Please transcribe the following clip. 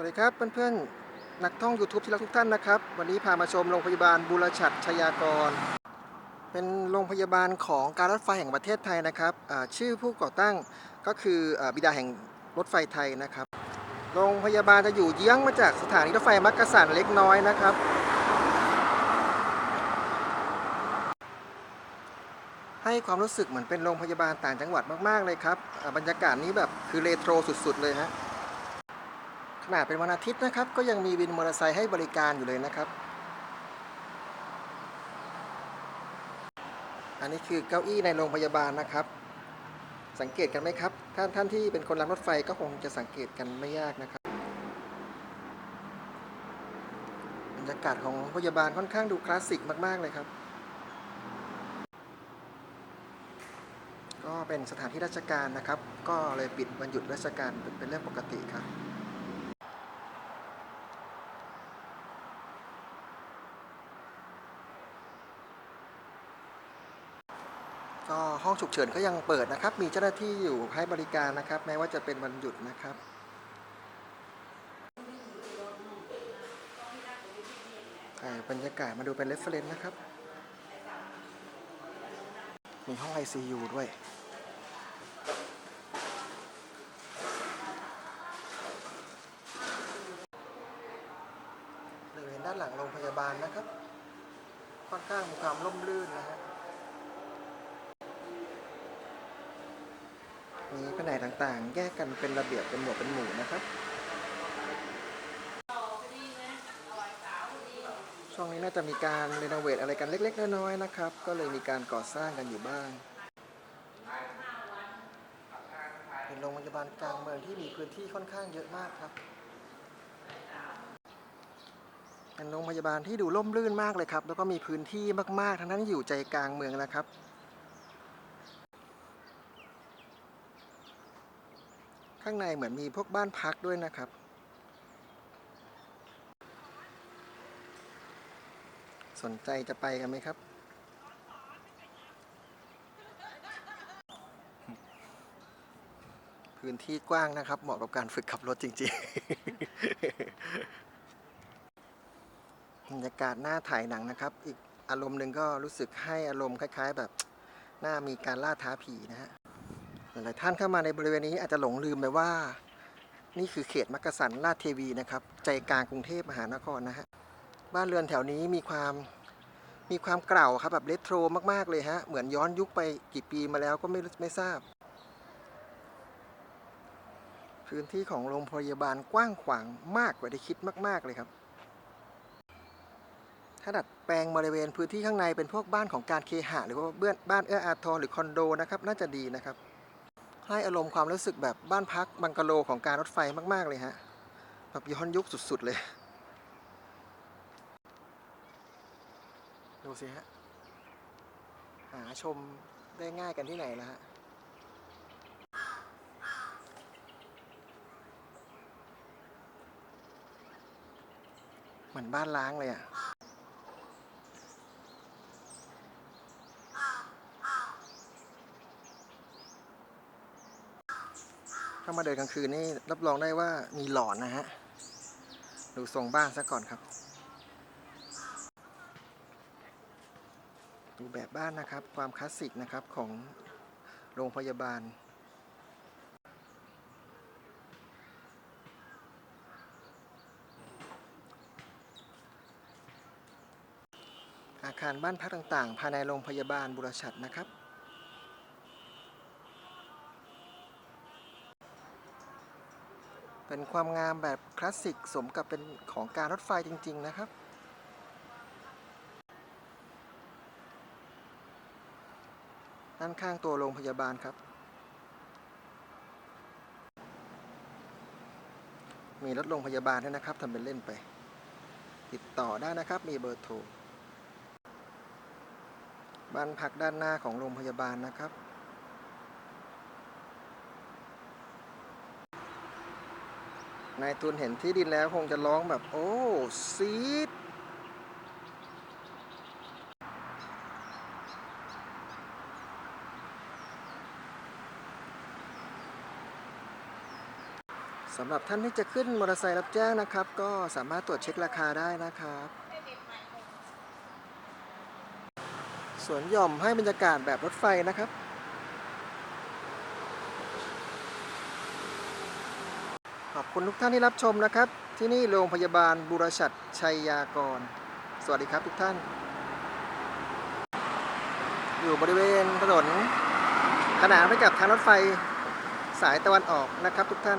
วัสดีครับเพื่อนๆ นักท่อง YouTube ที่รักทุกท่านนะครับ วันนี้พามาชมโรงพยาบาลบุรชัดชยากร เป็นโรงพยาบาลของการรถไฟแห่งประเทศไทยนะครับชื่อผู้ก่อตั้งก็คืออบิดาแห่งรถไฟไทยนะครับ โรงพยาบาลจะอยู่เยื้องมาจากสถานีรถไฟมักกะสันเล็กน้อยนะครับ ให้ความรู้สึกเหมือนเป็นโรงพยาบาลต่างจังหวัดมากๆเลยครับบรรยากาศนี้แบบคือเรโทรสุดๆเลยฮะ ขนาดเป็นวันอาทิตย์นะครับ ก็ยังมีวินมอเตอร์ไซค์ให้บริการอยู่เลยนะครับ อันนี้คือเก้าอี้ในโรงพยาบาลนะครับ สังเกตกันไหมครับ ท่านท่านที่เป็นคนรักรถไฟก็คงจะสังเกตกันไม่ยากนะครับบรรยากาศของโรงพยาบาลค่อนข้างดูคลาสสิกมาก ๆ เลยครับ ก็เป็นสถานที่ราชการนะครับ ก็เลยปิดวันหยุดราชการเป็นเรื่องปกติครับ ก็ห้องฉุกเฉินก็ยังเปิดนะครับ มีเจ้าหน้าที่อยู่ให้บริการนะครับ แม้ว่าจะเป็นวันหยุดนะครับอ่าบรรยากาศมาดูเป็นเรฟเฟรนซ์นะครับ มีห้อง ICU ด้วยบริเวณด้านหลังโรงพยาบาลนะครับ ค่อนข้างมีความร่มรื่นนะฮะ มีแผนกต่างๆ แยกกันเป็นระเบียบเป็นหมวดเป็นหมู่นะครับ ช่วงนี้น่าจะมีการรีโนเวทอะไรกันเล็ก ๆ น้อยๆนะครับ ก็เลยมีการก่อสร้างกันอยู่บ้าง เป็นโรงพยาบาลกลางเมืองที่มีพื้นที่ค่อนข้างเยอะมากครับ เป็นโรงพยาบาลที่ดูร่มรื่นมากเลยครับ แล้วก็มีพื้นที่มากๆ ทั้งนั้นอยู่ใจกลางเมืองนะครับ ข้างในเหมือนมีพวกบ้านพักด้วยนะครับ สนใจจะไปกันไหมครับ พื้นที่กว้างนะครับ เหมาะกับการฝึกขับรถจริงๆบรรยากาศหน้าถ่ายหนังนะครับ อีกอารมณ์หนึ่งก็รู้สึกให้อารมณ์คล้าย ๆ แบบหน้ามีการล่าท้าผีนะฮะ ลายๆท่านเข้ามาในบริเวณนี้อาจจะหลงลืมไปว่า นี่คือเขตมักกะสันลาดเทวีนะครับ ใจกลางกรุงเทพมหานครนะฮะบ้านเรือนแถวนี้มีความมีความเก่าครับแบบเรโทรมากๆเลยฮะเหมือนย้อนยุคไปกี่ปีมาแล้วก็ไม่รู้ไม่ทราบ พื้นที่ของโรงพยาบาลกว้างขวางมากกว่าที่คิดมาก ๆเลยครับ ถ้าดัดแปลงบริเวณพื้นที่ข้างในเป็นพวกบ้านของการเคหะหรือว่าเบื้อนบ้านเอื้ออาทรหรือคอนโดนะครับ น่าจะดีนะครับ ให้อารมณ์ความรู้สึกแบบบ้านพักบังกะโลของการรถไฟมาก ๆ เลยฮะ แบบย้อนยุคสุด ๆ เลย ดูสิฮะ หาชมได้ง่ายกันที่ไหนนะฮะเหมือนบ้านล้างเลยอะ ถ้ามาเดินกลางคืนนี่รับรองได้ว่ามีหลอนนะฮะ ดูทรงบ้านซะก่อนครับ ดูแบบบ้านนะครับ ความคลาสสิกนะครับของโรงพยาบาลอาคารบ้านพักต่างๆ ภายในโรงพยาบาลบุรชัดนะครับ เป็นความงามแบบคลาสสิกสมกับเป็นของการรถไฟจริง ๆ นะครับ ด้านข้างตัวโรงพยาบาลครับ มีรถโรงพยาบาลด้วยนะครับทำเป็นเล่นไป ติดต่อได้นะครับ มีเบอร์โทรบ้านพักด้านหน้าของโรงพยาบาลนะครับ นายทุนเห็นที่ดินแล้วคงจะร้องแบบ โอ้ซีดสำหรับท่านที่จะขึ้นมอเตอร์ไซค์รับแจ้งนะครับ ก็สามารถตรวจเช็คราคาได้นะครับ สวนหย่อมให้บรรยากาศแบบรถไฟนะครับ อบคุณทุกท่านที่รับชมนะครับ ที่นี่โรงพยาบาลบุรชัดชัยยากร สวัสดีครับทุกท่าน อยู่บริเวณถนนขนานไปกับทางรถไฟสายตะวันออกนะครับทุกท่าน